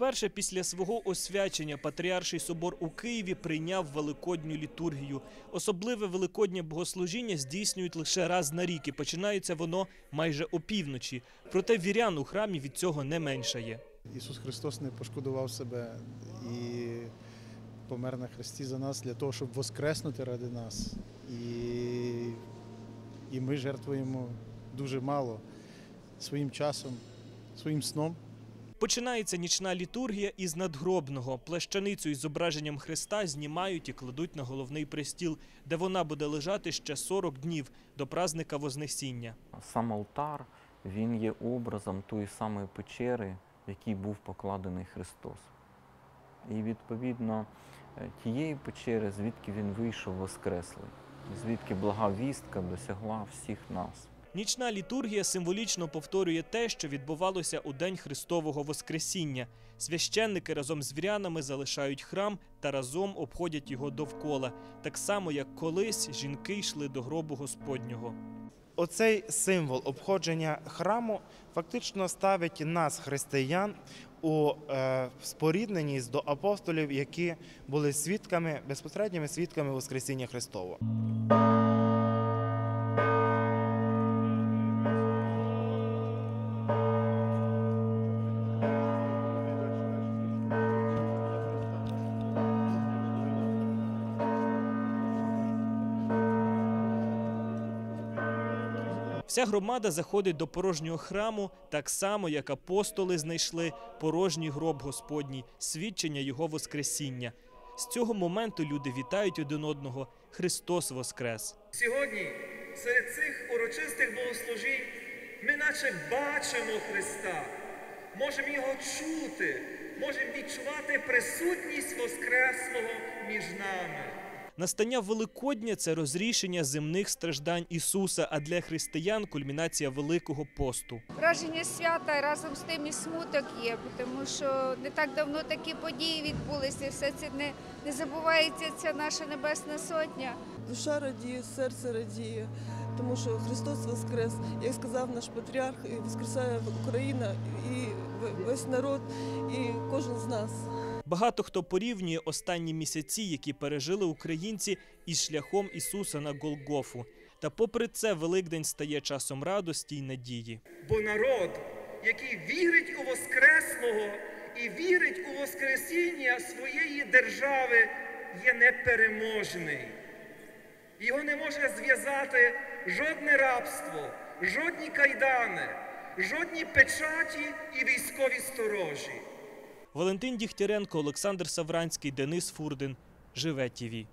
Вперше після свого освячення Патріарший собор у Києві прийняв великодню літургію. Особливе великоднє богослужіння здійснюють лише раз на рік і починається воно майже опівночі. Проте вірян у храмі від цього не меншає. Ісус Христос не пошкодував себе і помер на хресті за нас для того, щоб воскреснути ради нас. І, і ми жертвуємо дуже мало своїм часом, своїм сном. Починається нічна літургія із надгробного. Плещаницю із зображенням Христа знімають і кладуть на головний престіл, де вона буде лежати ще 40 днів до празника Вознесіння. Сам алтар він є образом тої самої печери, в якій був покладений Христос. І відповідно е, тієї печери, звідки він вийшов воскреслий, звідки блага вістка досягла всіх нас. Нічна літургія символічно повторює те, що відбувалося у день Христового Воскресіння. Священники разом з вірянами залишають храм та разом обходять його довкола, так само як колись жінки йшли до гробу Господнього. Оцей символ обходження храму фактично ставить нас, християн, у е, спорідненість до апостолів, які були свідками, безпосередніми свідками Воскресіння Христового. Вся громада заходить до порожнього храму, так само як апостоли знайшли порожній гроб Господній, свідчення його Воскресіння. З цього моменту люди вітають один одного. Христос Воскрес! Сьогодні серед цих урочистих богослужінь ми наче бачимо Христа, можемо його чути, можемо відчувати присутність Воскреслого між нами. Настання Великодня це розрішення земних страждань Ісуса, а для християн кульмінація Великого посту. Враження свята разом з тим і смуток є, тому що не так давно такі події відбулися. Все це не, не забувається ця наша небесна сотня. Душа радіє, серце радіє, тому що Христос Воскрес, як сказав наш патріарх, і Воскресає Україна і весь народ, і кожен з нас. Багато хто порівнює останні місяці, які пережили українці, із шляхом Ісуса на Голгофу. Та попри це Великдень стає часом радості й надії. Бо народ, який вірить у Воскреслого і вірить у Воскресіння своєї держави, є непереможний. Його не може зв'язати жодне рабство, жодні кайдани, жодні печаті і військові сторожі. Валентин Дігтяренко, Олександр Савранський, Денис Фурдин. Живе ТІВІ.